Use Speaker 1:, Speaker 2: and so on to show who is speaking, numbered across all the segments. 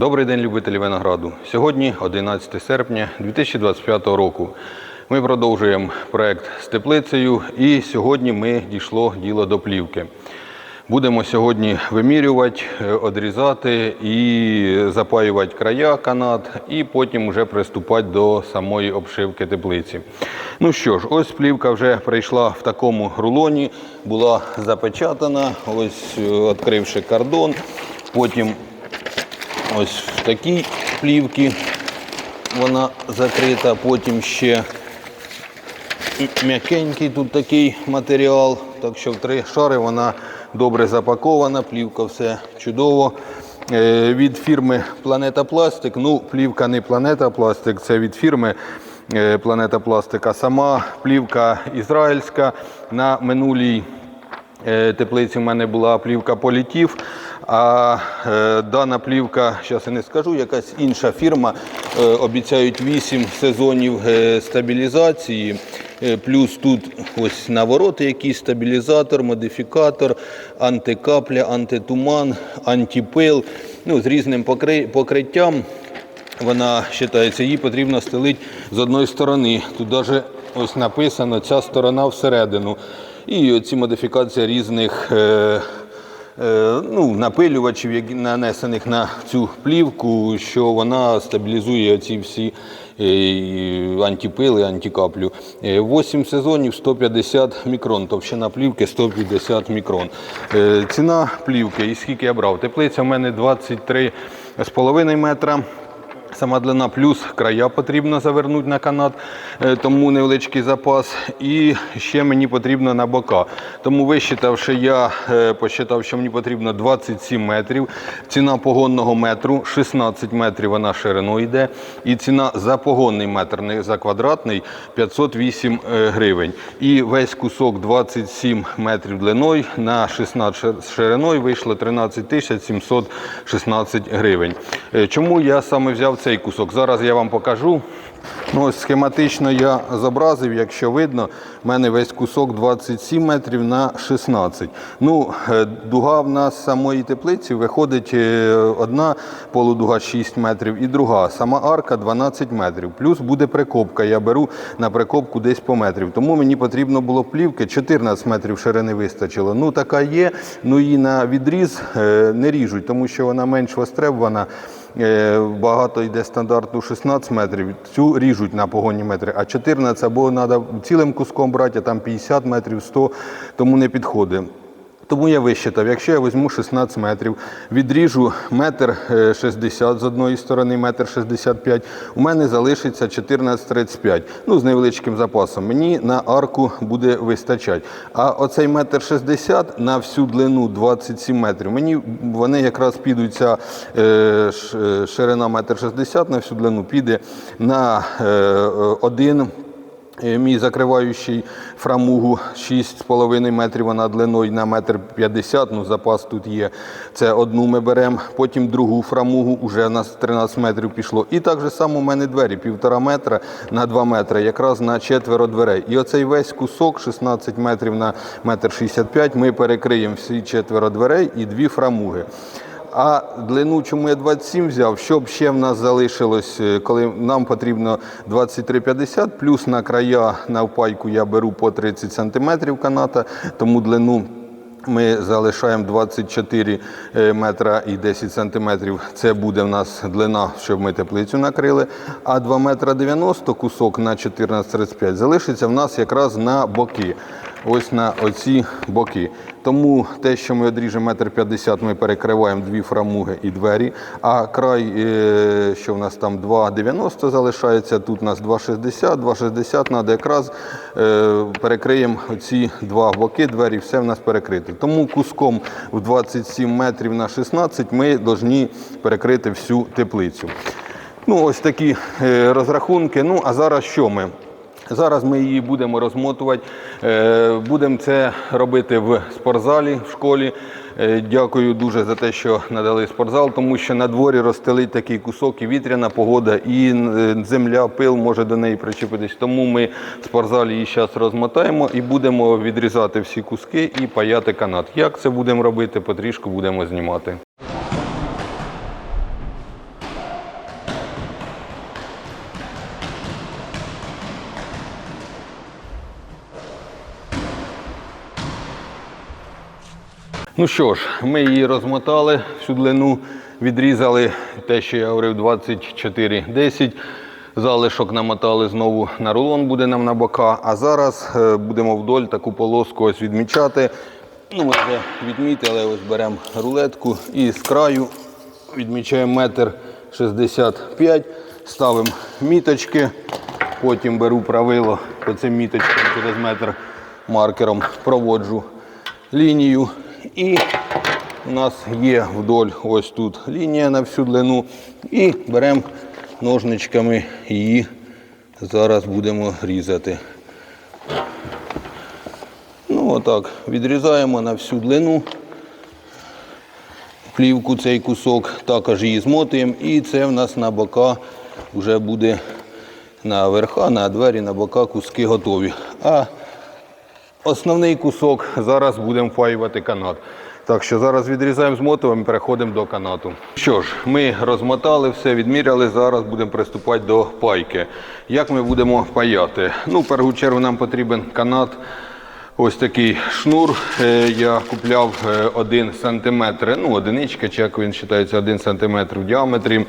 Speaker 1: Добрий день, любителі винограду. Сьогодні 11 серпня 2025 року. Ми продовжуємо проект з теплицею і сьогодні ми дійшло діло до плівки. Будемо сьогодні вимірювати, е, одрізати і запаювати края канат, і потім вже приступати до самої обшивки теплиці. Ну що ж, ось плівка вже прийшла в такому рулоні, була запечатана, ось е, відкривши кордон. Потім ось в такій плівці вона закрита, потім ще м'якенький тут такий матеріал. Так що в три шари вона добре запакована, плівка все чудово. Е, Від фірми Планета Пластик. Ну, плівка не Планета Пластик, це від фірми е, Планета Пластик, а сама плівка ізраїльська. На минулій теплиці в мене була плівка Політів. А е, дана плівка, зараз я не скажу, якась інша фірма. Е, обіцяють 8 сезонів е, стабілізації. Е, Плюс тут ось навороти якийсь стабілізатор, модифікатор, антикапля, антитуман, антипил. Ну, з різним покри- покриттям. Вона вважається, її потрібно стелити з одної сторони. Тут навіть ось написано ця сторона всередину. І ці модифікації різних е, е, ну, напилювачів, які нанесених на цю плівку, що вона стабілізує ці всі е, антипили, антикаплю. 8 сезонів 150 мікрон, товщина плівки 150 мікрон. Ціна плівки, і скільки я брав? Теплиця в мене 23,5 метра. Сама длина плюс края потрібно завернути на канат, е, тому невеличкий запас. І ще мені потрібно на бока. Тому висчитавши, я е, посчитав, що мені потрібно 27 метрів. Ціна погонного метру 16 метрів вона шириною йде. І ціна за погонний метр, не за квадратний 508 е, гривень. І весь кусок 27 метрів длиною на 16 шириною вийшло 13 716 гривень. Чому я саме взяв цей кусок? Зараз я вам покажу. Ну, ось схематично я зобразив, якщо видно, в мене весь кусок 27 метрів на 16. Ну, е, дуга в нас самої теплиці виходить е, одна полудуга 6 метрів і друга. Сама арка 12 метрів. Плюс буде прикопка. Я беру на прикопку десь по метрів. Тому мені потрібно було плівки 14 метрів ширини вистачило. Ну, така є, ну її на відріз е, не ріжуть, тому що вона менш востребована. Е, Багато йде стандартну 16 метрів, цю ріжуть на погонні метри, а 14 або треба цілим куском брати, а там 50 метрів, 100, тому не підходить. Тому я висчитав, якщо я візьму 16 метрів, відріжу метр е, 60 з одної сторони, метр 65, у мене залишиться 14,35, ну з невеличким запасом. Мені на арку буде вистачати. А оцей метр 60 на всю длину 27 метрів, мені вони якраз підуть ця е, е, ширина метр 60 на всю длину піде на е, е, один Е, Мій закриваючий фрамугу 6,5 метрів, вона длиною на метр 50, ну запас тут є. Це одну ми беремо, потім другу фрамугу, вже у нас 13 метрів пішло. І так же само у мене двері, півтора метра на 2 метри, якраз на четверо дверей. І оцей весь кусок, 16 метрів на метр 65, ми перекриємо всі четверо дверей і дві фрамуги. А длину, чому я 27 взяв, щоб ще в нас залишилось, е, коли нам потрібно 23,50, плюс на края на впайку я беру по 30 см каната, тому длину ми залишаємо 24 е, метра і 10 сантиметрів. Це буде в нас длина, щоб ми теплицю накрили. А 2 метра 90 кусок на 14,35 залишиться в нас якраз на боки. Ось на оці боки. Тому те, що ми одріжемо метр 50, ми перекриваємо дві фрамуги і двері. А край, е, що в нас там 2,90 залишається, тут у нас 2,60, 2,60 треба якраз е, перекриємо ці два боки, двері, все в нас перекрите. Тому куском в 27 метрів на 16 ми повинні перекрити всю теплицю. Ну, ось такі е, розрахунки. Ну, а зараз що ми? Зараз ми її будемо розмотувати. Е, Будемо це робити в спортзалі в школі. Е, Дякую дуже за те, що надали спортзал, тому що на дворі розстелить такий кусок і вітряна погода, і е, земля, пил може до неї причепитись. Тому ми в спортзалі її зараз розмотаємо і будемо відрізати всі куски і паяти канат. Як це будемо робити, потрішку будемо знімати. Ну що ж, ми її розмотали всю длину, відрізали те, що я говорив, 24-10. Залишок намотали знову на рулон, буде нам на бока. А зараз е, будемо вдоль таку полоску ось відмічати. Ну, ми вже відмітили, ось беремо рулетку і з краю відмічаємо метр 65, ставимо міточки, потім беру правило по цим міточкам через метр маркером проводжу лінію. І у нас є вдоль ось тут лінія на всю длину. І беремо ножничками її зараз будемо різати. Ну, отак, відрізаємо на всю длину плівку цей кусок, також її змотуємо. І це в нас на бока вже буде на верха, на двері, на бока куски готові. А основний кусок зараз будемо впаювати канат. Так що зараз відрізаємо змотуємо і переходимо до канату. Що ж, ми розмотали все, відміряли. Зараз будемо приступати до пайки. Як ми будемо паяти? Ну, в першу чергу нам потрібен канат. Ось такий шнур. Е, Я купляв 1 см, ну одиничка, чи як він вважається, 1 см в діаметрі.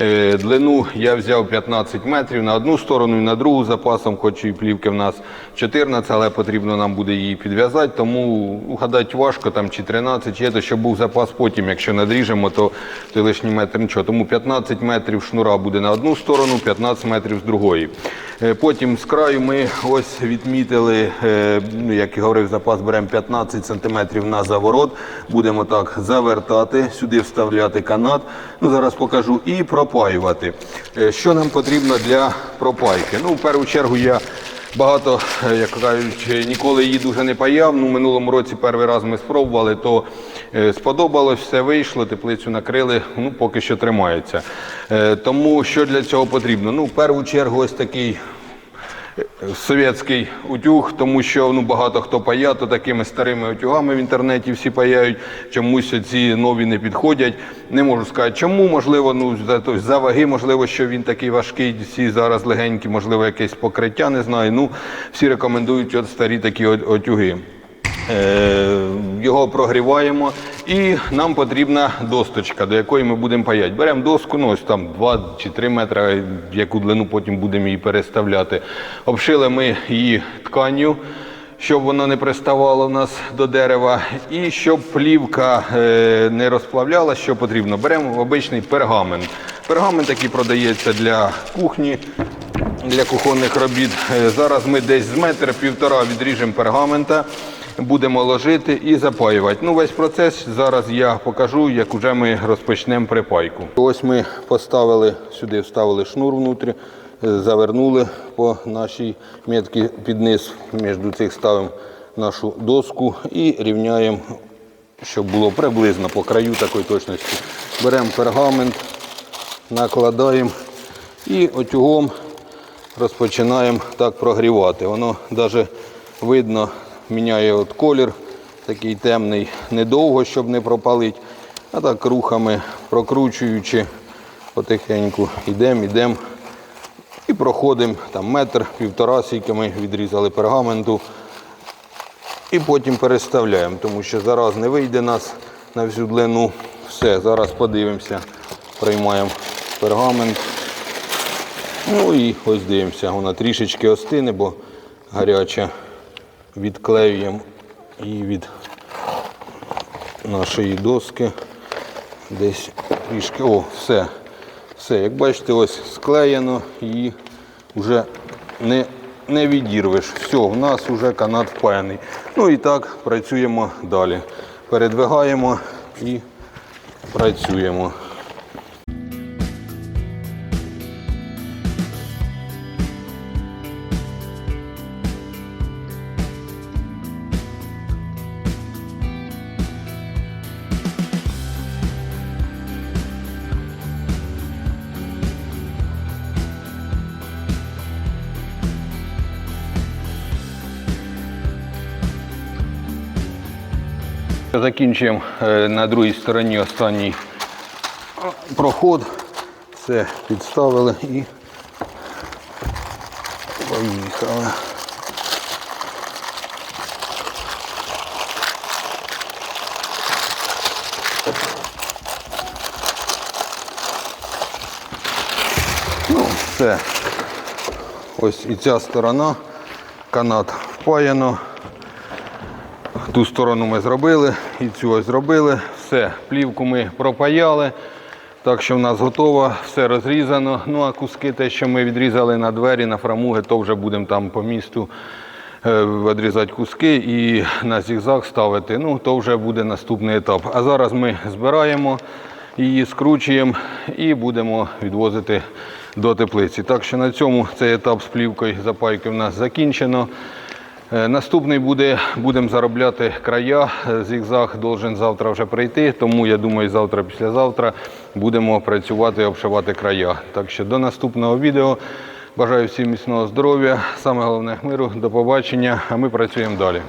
Speaker 1: Е, Длину я взяв 15 метрів на одну сторону і на другу запасом, хоч і плівки в нас 14, але потрібно нам буде її підв'язати, тому угадати важко, там чи 13, чи це, щоб був запас потім, якщо надріжемо, то той лишній метр нічого. Тому 15 метрів шнура буде на одну сторону, 15 метрів з другої. Е, Потім з краю ми ось відмітили, е, ну, як і говорив, запас беремо 15 см на заворот. Будемо так завертати, сюди вставляти канат. Ну, Зараз покажу і пропаювати. Е, Що нам потрібно для пропайки? Ну, В першу чергу я багато, е, як кажуть, ніколи її дуже не паяв. Ну, минулому році перший раз ми спробували, то е, сподобалось, все вийшло, теплицю накрили, ну, поки що тримається. Е, Тому що для цього потрібно? Ну, в першу чергу ось такий совєтський утюг, тому що ну, багато хто паяє, то такими старими утюгами в інтернеті всі паяють. Чомусь ці нові не підходять. Не можу сказати, чому, можливо, ну, за, то- за ваги, можливо, що він такий важкий, всі зараз легенькі, можливо, якесь покриття, не знаю. Ну, всі рекомендують от старі такі от- утюги. Е, Його прогріваємо і нам потрібна досточка, до якої ми будемо паяти. Беремо доску, ну ось там 2 чи 3 метри, яку длину потім будемо її переставляти. Обшили ми її тканню, щоб воно не приставало в нас до дерева. І щоб плівка е, не розплавлялася, що потрібно, беремо обичний пергамент. Пергамент, який продається для кухні для кухонних робіт. Е, Зараз ми десь з метр півтора відріжемо пергамента, будемо ложити і запаювати. Ну, весь процес зараз я покажу, як вже ми розпочнемо припайку. Ось ми поставили сюди, вставили шнур внутрі, е, завернули по нашій метці під низ, між цих ставимо нашу доску і рівняємо, щоб було приблизно по краю такої точності. Беремо пергамент, накладаємо і отюгом розпочинаємо так прогрівати. Воно навіть видно, міняє от колір, такий темний, недовго, щоб не пропалити. А так рухами прокручуючи, потихеньку йдемо, йдемо і проходимо там метр, півтора, скільки ми відрізали пергаменту. І потім переставляємо, тому що зараз не вийде нас на всю длину. Все, зараз подивимося, приймаємо пергамент. Ну і ось дивимося, вона трішечки остине, бо гаряча. Відклеюємо її від нашої доски. Десь трішки. О, все. Все, як бачите, ось склеєно, її вже не, не відірвеш. Все, в нас вже канат впаяний. Ну і так працюємо далі. Передвигаємо і працюємо. Закінчуємо е, на другій стороні останній проход. Все підставили і поїхали. Ну, все. Ось і ця сторона. Канат впаяно. Ту сторону ми зробили, і цю ось зробили. Все, плівку ми пропаяли. Так що в нас готово, все розрізано. Ну а куски, те, що ми відрізали на двері, на фрамуги, то вже будемо там по місту е, відрізати куски і на зігзаг ставити. Ну, то вже буде наступний етап. А зараз ми збираємо її, скручуємо і будемо відвозити до теплиці. Так що на цьому цей етап з плівкою запайки в нас закінчено. Е, Наступний буде, будемо заробляти края. Е, Зігзаг должен завтра вже прийти, тому я думаю, завтра, післязавтра будемо працювати і обшивати края. Так що до наступного відео. Бажаю всім міцного здоров'я, саме головне миру, до побачення, а ми працюємо далі.